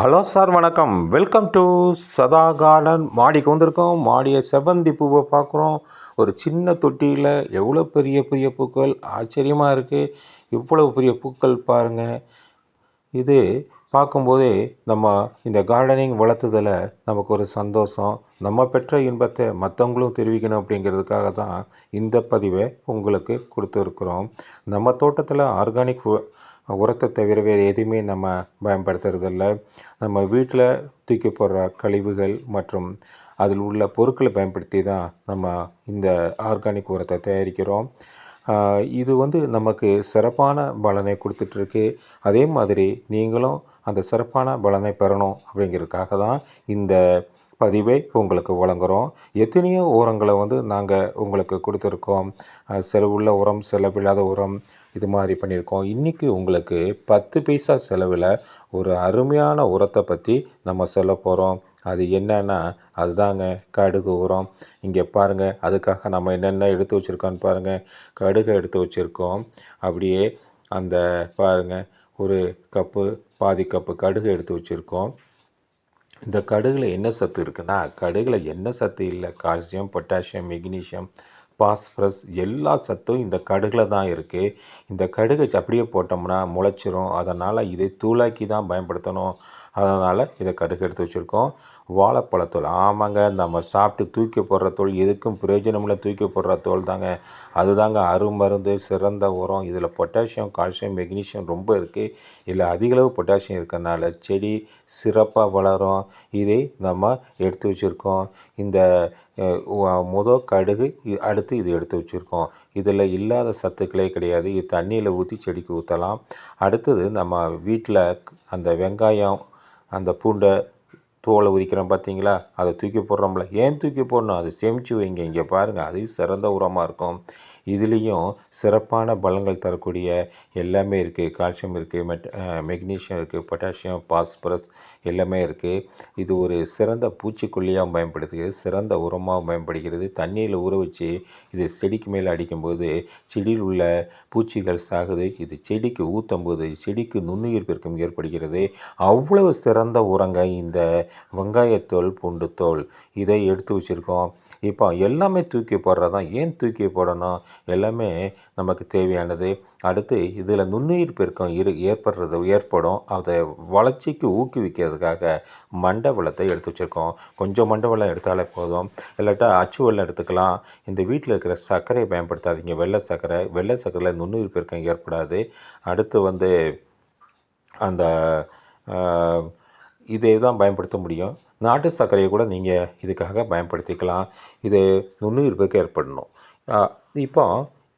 Hello sir வணக்கம். Welcome to Sadha garden மாடிக்கு வந்திருக்கோம். மாடியை செவ்வந்தி பூவை பார்க்குறோம். ஒரு சின்ன தொட்டியில் எவ்வளோ பெரிய பெரிய பூக்கள்? ஆச்சரியமாக இருக்குது இவ்வளவு பெரிய பூக்கள் பாருங்கள் இது பார்க்கும்போதே நம்ம இந்த கார்டனிங் வளர்த்துதில் நமக்கு ஒரு சந்தோஷம் நம்ம பெற்ற இன்பத்தை மற்றவங்களும் தெரிவிக்கணும் அப்படிங்கிறதுக்காக தான் இந்த பதிவை உங்களுக்கு கொடுத்துருக்குறோம். நம்ம தோட்டத்தில் ஆர்கானிக் உரத்தை தவிர வேறு எதுவுமே நம்ம பயன்படுத்துறதில்ல. நம்ம வீட்டில் தூக்கி போடுற கழிவுகள் மற்றும் அதில் உள்ள பொருட்களை பயன்படுத்தி தான் நம்ம இந்த ஆர்கானிக் உரத்தை தயாரிக்கிறோம். இது வந்து நமக்கு சிறப்பான பலனை கொடுத்துட்ருக்கு. அதே மாதிரி நீங்களும் அந்த சிறப்பான பலனை பெறணும் அப்படிங்கிறதுக்காக தான் இந்த பதிவை உங்களுக்கு வழங்குகிறோம் எத்தனையோ உரங்களை வந்து நாங்கள் உங்களுக்கு கொடுத்துருக்கோம். செலவுள்ள உரம் செலவில்லாத உரம் இது மாதிரி பண்ணியிருக்கோம். இன்றைக்கி உங்களுக்கு பத்து பைசா செலவில் ஒரு அருமையான உரத்தை பற்றி நம்ம சொல்ல போகிறோம் அது என்னன்னா அதுதாங்க கடுகு உரம். இங்கே பாருங்கள் அதுக்காக நம்ம என்னென்ன எடுத்து வச்சுருக்கோன்னு பாருங்கள் கடுகை எடுத்து வச்சுருக்கோம். அப்படியே அந்த பாருங்கள் ஒரு கப்பு பாதி கப்பு கடுகு எடுத்து வச்சுருக்கோம். இந்த கடுகில் என்ன சத்து இருக்குன்னா கடுகில் என்ன சத்து இல்லை? கால்சியம் பொட்டாசியம் மெக்னீஷியம் பாஸ்பரஸ் எல்லா சத்தும் இந்த கடுகில் தான் இருக்குது இந்த கடுகை அப்படியே போட்டோம்னா முளைச்சிரும். அதனால் இதை தூளாக்கி தான் பயன்படுத்தணும். அதனால் இதை கடுகு எடுத்து வச்சுருக்கோம். வாழைப்பழத்தோல் ஆமாங்க நம்ம சாப்பிட்டு தூக்கி போடுற தோல் எதுக்கும் பிரயோஜனமில்ல தூக்கி போடுற தோல் தாங்க. அதுதாங்க அருமருந்து சிறந்த உரம். இதில் பொட்டாசியம் கால்சியம் மெக்னீஷியம் ரொம்ப இருக்குது இதில் அதிகளவு பொட்டாசியம் இருக்கிறனால செடி சிறப்பாக வளரும். இதை நம்ம எடுத்து வச்சுருக்கோம். இந்த அஹ், முத கடுகு அடுத்து இது எடுத்து வச்சுருக்கோம். இதில் இல்லாத சத்துக்களே கிடையாது. இது தண்ணியில் ஊற்றி செடிக்கு ஊற்றலாம் அடுத்தது நம்ம வீட்டில் அந்த வெங்காயம் அந்த பூண்டை தோலை உரிக்கிறோம் பார்த்தீங்களா? அதை தூக்கி போடுறோம்ல. ஏன் தூக்கி போடணும்? அதை சேமித்து வைங்க. இங்கே பாருங்கள் அது சிறந்த உரமாக இருக்கும். இதுலேயும் சிறப்பான பலன்கள் தரக்கூடிய எல்லாமே இருக்குது கால்சியம் இருக்குது மெட் மெக்னீஷியம் இருக்குது பொட்டாசியம் பாஸ்பரஸ் எல்லாமே இருக்குது இது ஒரு சிறந்த பூச்சிக்கொல்லியாகவும் பயன்படுத்துகிறது சிறந்த உரமாகவும் பயன்படுகிறது. தண்ணியில் ஊற வச்சு இது செடிக்கு மேலே அடிக்கும்போது செடியில் உள்ள பூச்சிகள் சாகுது. இது செடிக்கு ஊற்றும் போது செடிக்கு நுண்ணுயிர் பெருக்கம் ஏற்படுகிறது. அவ்வளவு சிறந்த உரங்க இந்த வெங்காயத்தோல் பூண்டு தோல் இதை எடுத்து வச்சுருக்கோம். இப்போ எல்லாமே தூக்கி போடுறதான் ஏன் தூக்கி போடணும்? எல்லாமே நமக்கு தேவையானது. அடுத்து இதில் நுண்ணுயிர் பெருக்கம் இரு ஏற்படுறது ஏற்படும். அதை வளர்ச்சிக்கு ஊக்குவிக்கிறதுக்காக மண்டை வளத்தை எடுத்து வச்சுருக்கோம். கொஞ்சம் மண்டை எடுத்தாலே போதும். இல்லாட்டா அச்சு வெள்ளம் எடுத்துக்கலாம். இந்த வீட்டில் இருக்கிற சர்க்கரையை பயன்படுத்தாதீங்க. வெள்ளை சர்க்கரை வெள்ளை சர்க்கரையில் நுண்ணுயிர் பெருக்கம் ஏற்படாது. அடுத்து வந்து அந்த இதை தான் பயன்படுத்த முடியும். நாட்டு சர்க்கரையை கூட நீங்கள் இதுக்காக பயன்படுத்திக்கலாம். இது நுண்ணுயிர் பெருக்கம் ஏற்படணும் இப்போ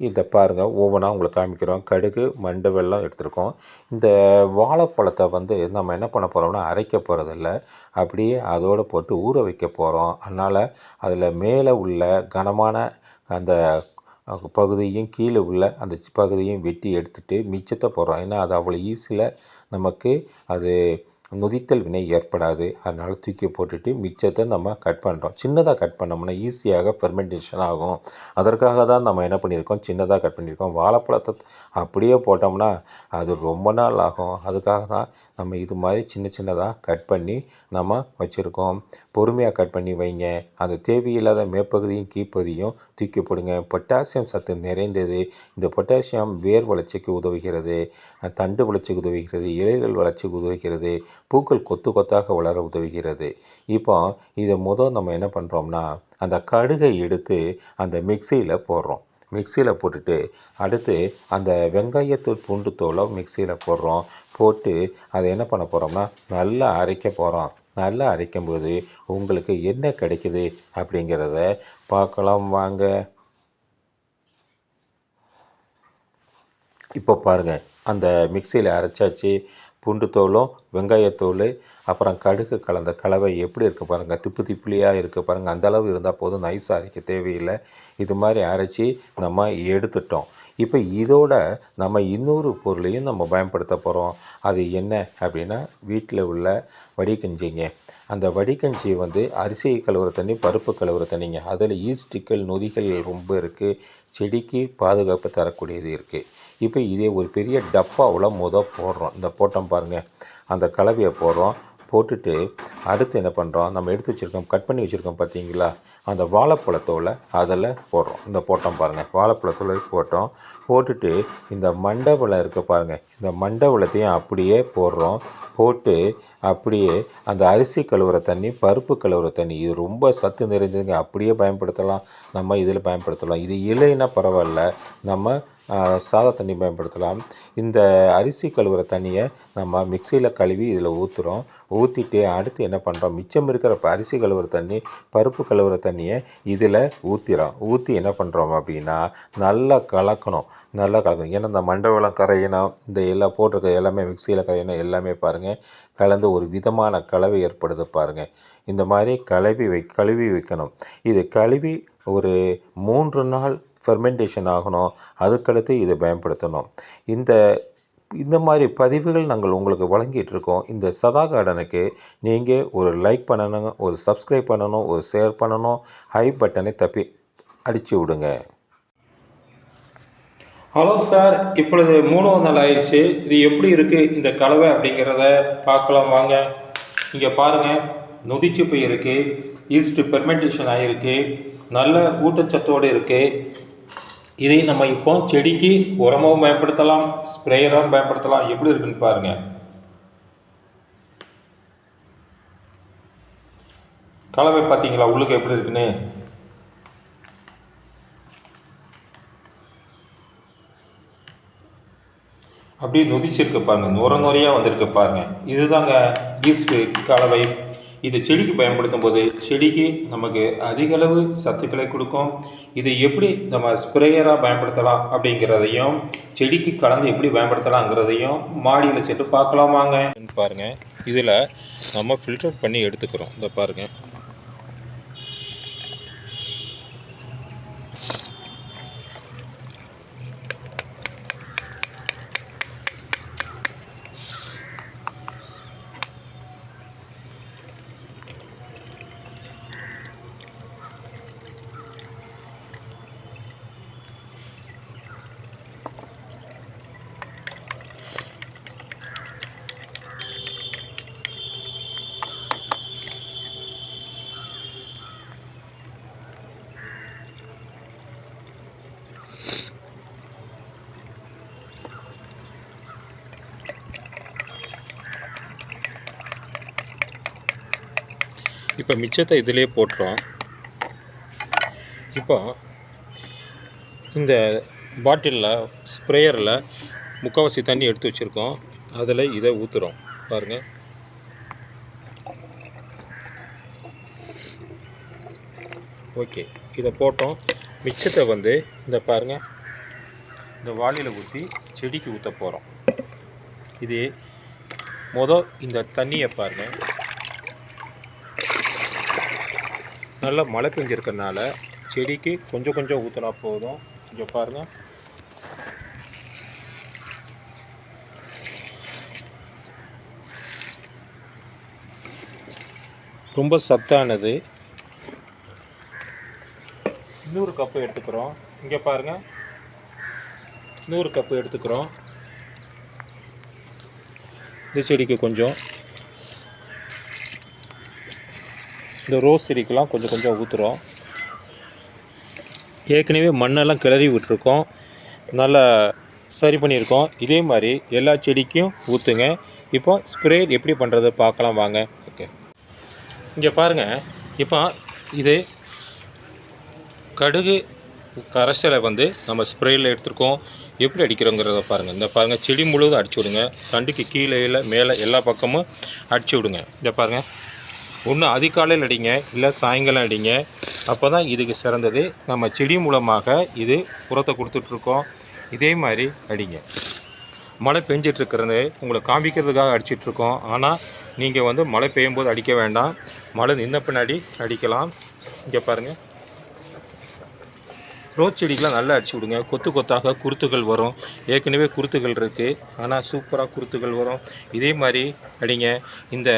இதை பாருங்கள் ஒவ்வொன்றா உங்களுக்கு காமிக்கிறோம். கடுகு மண்டு வெள்ளம் எடுத்திருக்கோம். இந்த வாழைப்பழத்தை வந்து நம்ம என்ன பண்ண போகிறோம்னா அரைக்க போகிறதில்ல அப்படியே அதோடு போட்டு ஊற வைக்க போகிறோம் அதனால் அதில் மேலே உள்ள கனமான அந்த பகுதியும் கீழே உள்ள அந்த சி- பகுதியும் வெட்டி எடுத்துகிட்டு மிச்சத்தை போடுறோம். ஏன்னா அது அவ்வளோ ஈஸியில் நமக்கு அது நொதித்தல் வினை ஏற்படாது. அதனால் தூக்கி போட்டுட்டு மிச்சத்தை நம்ம கட் பண்ணுறோம் சின்னதாக கட் பண்ணோம்னா ஈஸியாக ஃபெர்மெண்டேஷன் ஆகும். அதற்காக தான் நம்ம என்ன பண்ணியிருக்கோம்? சின்னதாக கட் பண்ணியிருக்கோம். வாழைப்பழத்தை அப்படியே போட்டோம்னா அது ரொம்ப நாள் ஆகும். அதுக்காக தான் நம்ம இது மாதிரி சின்ன சின்னதாக கட் பண்ணி நம்ம வச்சுருக்கோம். பொறுமையாக கட் பண்ணி வைங்க. அந்த தேவையில்லாத மேற்பகுதியும் கீழ்ப்பகுதியும் தூக்கி போடுங்க. பொட்டாசியம் சத்து நிறைந்தது. இந்த பொட்டாசியம் வேர் வளர்ச்சிக்கு உதவுகிறது. தண்டு வளர்ச்சிக்கு உதவுகிறது. இலைகள் வளர்ச்சிக்கு உதவுகிறது. பூக்கள் கொத்து கொத்தாக வளர உதவுகிறது. இப்போ இதை முதல் நம்ம என்ன பண்ணுறோம்னா அந்த கடுகை எடுத்து அந்த மிக்சியில் போடுறோம். மிக்சியில் போட்டுட்டு அடுத்து அந்த வெங்காயத்தூள் பூண்டு தோலை மிக்சியில் போடுறோம். போட்டு அதை என்ன பண்ண போகிறோம்னா நல்லா அரைக்க போகிறோம் நல்லா அரைக்கும்போது உங்களுக்கு என்ன கிடைக்குது அப்படிங்கிறத பார்க்கலாம் வாங்க. இப்போ பாருங்கள் அந்த மிக்சியில் அரைச்சாச்சு. பூண்டு தோலும் வெங்காயத்தோல் அப்புறம் கடுகு கலந்த கலவை எப்படி இருக்குது பாருங்கள் திப்பு திப்புலியாக இருக்குது பாருங்கள் அந்த அளவு இருந்தால் போதும். நைஸாக அரைக்க தேவையில்லை. இது மாதிரி அரைச்சி நம்ம எடுத்துட்டோம். இப்போ இதோட நம்ம இன்னொரு பொருளையும் நம்ம பயன்படுத்த போகிறோம் அது என்ன அப்படின்னா வீட்டில் உள்ள வடிகஞ்சிங்க. அந்த வடிகஞ்சி வந்து அரிசி கழுவுற தண்ணி பருப்பு கழுவுற தண்ணிங்க. அதில் ஈஸ்டிக்கல் நொதிகள் ரொம்ப இருக்குது செடிக்கு பாதுகாப்பு தரக்கூடியது இருக்குது இப்போ இதே ஒரு பெரிய டப்பாவில் முத போடுறோம். இந்த போட்டோம் பாருங்கள் அந்த கலவையை போடுறோம். போட்டுட்டு அடுத்து என்ன பண்ணுறோம் நம்ம எடுத்து வச்சுருக்கோம் கட் பண்ணி வச்சுருக்கோம் பார்த்தீங்களா? அந்த வாழைப்பழத்தோலை அதில் போடுறோம். இந்த போட்டோம் பாருங்கள் வாழைப்பழத்தோலை போட்டோம். போட்டுட்டு இந்த மண்டபலம் இருக்க பாருங்கள் இந்த மண்டபலத்தையும் அப்படியே போடுறோம். போட்டு அப்படியே அந்த அரிசி கழுவுற தண்ணி பருப்பு கழுவுற தண்ணி இது ரொம்ப சத்து நிறைந்ததுங்க. அப்படியே பயன்படுத்தலாம். நம்ம இதில் பயன்படுத்தலாம். இது இல்லைன்னா பரவாயில்ல. நம்ம சாத தண்ணி பயன்படுத்தலாம். இந்த அரிசி கழுவுற தண்ணியை நம்ம மிக்சியில் கழுவி இதில் ஊற்றுறோம் ஊற்றிட்டு அடுத்து என்ன பண்ணுறோம் மிச்சம் இருக்கிற அரிசி கழுவுற தண்ணி பருப்பு கழுவுற தண்ணியை இதில் ஊற்றிறோம் ஊற்றி என்ன பண்ணுறோம் அப்படின்னா நல்லா கலக்கணும். நல்லா கலக்கணும். ஏன்னா இந்த மண்டபலம் கரையணும் இந்த எல்லாம் போட்டிருக்க எல்லாமே மிக்சியில் கரையணும் எல்லாமே பாருங்கள் கலந்து ஒரு விதமான கலவை ஏற்படுது பாருங்கள் இந்த மாதிரி கழுவி வை கழுவி வைக்கணும். இது கழுவி ஒரு மூன்று நாள் ஃபெர்மெண்டேஷன் ஆகணும். அதுக்கடுத்து இதை பயன்படுத்தணும். இந்த இந்த மாதிரி பதிவுகள் நாங்கள் உங்களுக்கு வழங்கிட்டு இருக்கோம் இந்த சதா கார்டனுக்கு நீங்கள் ஒரு லைக் பண்ணணும் ஒரு சப்ஸ்கிரைப் பண்ணணும் ஒரு ஷேர் பண்ணணும். ஹை பட்டனை தப்பி அடித்து விடுங்க. ஹலோ சார் இப்பொழுது மூணாவது நாள் ஆயிடுச்சு. இது எப்படி இருக்குது இந்த கலவை அப்படிங்கிறத பார்க்கலாம் வாங்க. இங்கே பாருங்கள் நொதிச்சு போயிருக்கு இருக்குது ஈஸ்ட் பெர்மெண்டேஷன் ஆகிருக்கு நல்ல ஊட்டச்சத்தோடு இருக்குது இதை நம்ம இப்போ செடிக்கு உரமாகவும் பயன்படுத்தலாம் ஸ்ப்ரேயராகவும் பயன்படுத்தலாம். எப்படி இருக்குன்னு பாருங்கள் கலவை பார்த்தீங்களா? உள்ளுக்கு எப்படி இருக்குன்னு? அப்படியே நொதிச்சிருக்கு பாருங்க. நுர நுறையாக வந்திருக்கு பாருங்க. இதுதாங்க ஈஸ்ட் கலவை. இது செடிக்கு பயன்படுத்தும் போது செடிக்கு நமக்கு அதிக அளவு சத்துக்களை கொடுக்கும். இது எப்படி நம்ம ஸ்ப்ரேயராக பயன்படுத்தலாம் அப்படிங்கிறதையும் செடிக்கு கலந்து எப்படி பயன்படுத்தலாங்கிறதையும் மாடியில் சென்று பார்க்கலாம் வாங்க பாருங்க இதில் நம்ம ஃபில்டர் பண்ணி எடுத்துக்கிறோம். இந்த பாருங்கள் இப்போ மிச்சத்தை இதிலே போட்டுறோம். இப்போ இந்த பாட்டிலில் ஸ்ப்ரேயரில் முக்கால்வாசி தண்ணி எடுத்து வச்சுருக்கோம். அதில் இதை ஊற்றுறோம் பாருங்கள் ஓகே. இதை போட்டோம். மிச்சத்தை வந்து இந்த பாருங்கள் இந்த வாளியில் ஊற்றி செடிக்கு ஊற்ற போகிறோம் இது மொதல் இந்த தண்ணியை பாருங்கள் நல்லா மழை பெஞ்சிருக்கனால செடிக்கு கொஞ்சம் கொஞ்சம் ஊற்றினா போதும். கொஞ்சம் பாருங்கள் ரொம்ப சத்தானது. இன்னொரு கப்பு எடுத்துக்கிறோம். இங்கே பாருங்கள் நூறு கப்பு எடுத்துக்கிறோம். இந்த செடிக்கு கொஞ்சம். இந்த ரோஸ் செடிக்கெலாம் கொஞ்சம் கொஞ்சம் ஊற்றுறோம் ஏற்கனவே மண்ணெல்லாம் கிளறி விட்டுருக்கோம். நல்லா சரி பண்ணியிருக்கோம். இதே மாதிரி எல்லா செடிக்கும் ஊற்றுங்க இப்போ ஸ்ப்ரே எப்படி பண்ணுறது பார்க்கலாம் வாங்க. ஓகே. இங்கே பாருங்கள் இப்போ இது கடுகு கரைசலை வந்து நம்ம ஸ்ப்ரேயில் எடுத்துருக்கோம். எப்படி அடிக்கிறோங்கிறத பாருங்கள் இந்த பாருங்கள் செடி முழுவதும் அடிச்சு விடுங்க. தண்டுக்கு கீழே இல்லை மேலே எல்லா பக்கமும் அடிச்சு விடுங்க. இந்த பாருங்கள் ஒன்று அதிகாலையில் அடிங்க இல்லை சாயங்காலம் அடிங்க. அப்போ தான் இதுக்கு சிறந்தது. நம்ம செடி மூலமாக இது உரத்தை கொடுத்துட்ருக்கோம். இதே மாதிரி அடிங்க. மழை பெஞ்சிட்ருக்கிறது. உங்களை காமிக்கிறதுக்காக அடிச்சிட்ருக்கோம். ஆனால் நீங்கள் வந்து மழை பெய்யும் போது அடிக்க வேண்டாம். மழை நின்ன பின்னாடி அடிக்கலாம். இங்கே பாருங்கள் ரோஸ் செடிக்கெலாம் நல்லா அடிச்சு விடுங்க. கொத்து கொத்தாக குருத்துகள் வரும். ஏற்கனவே குருத்துகள் இருக்குது ஆனால் சூப்பராக குருத்துகள் வரும். இதே மாதிரி அடிங்க. இந்த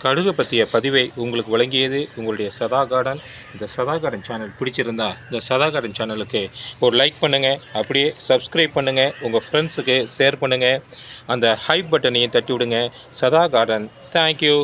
கழுகு பற்றிய பதிவை உங்களுக்கு வழங்கியது உங்களுடைய சதா கார்டன் இந்த சதா கார்டன் சேனல் பிடிச்சிருந்தா இந்த சதா கார்டன் சேனலுக்கு ஒரு லைக் பண்ணுங்கள் அப்படியே சப்ஸ்கிரைப் பண்ணுங்கள் உங்கள் ஃப்ரெண்ட்ஸுக்கு ஷேர் பண்ணுங்கள் அந்த ஹைப் பட்டனையும் தட்டி விடுங்க சதா கார்டன் தேங்க்யூ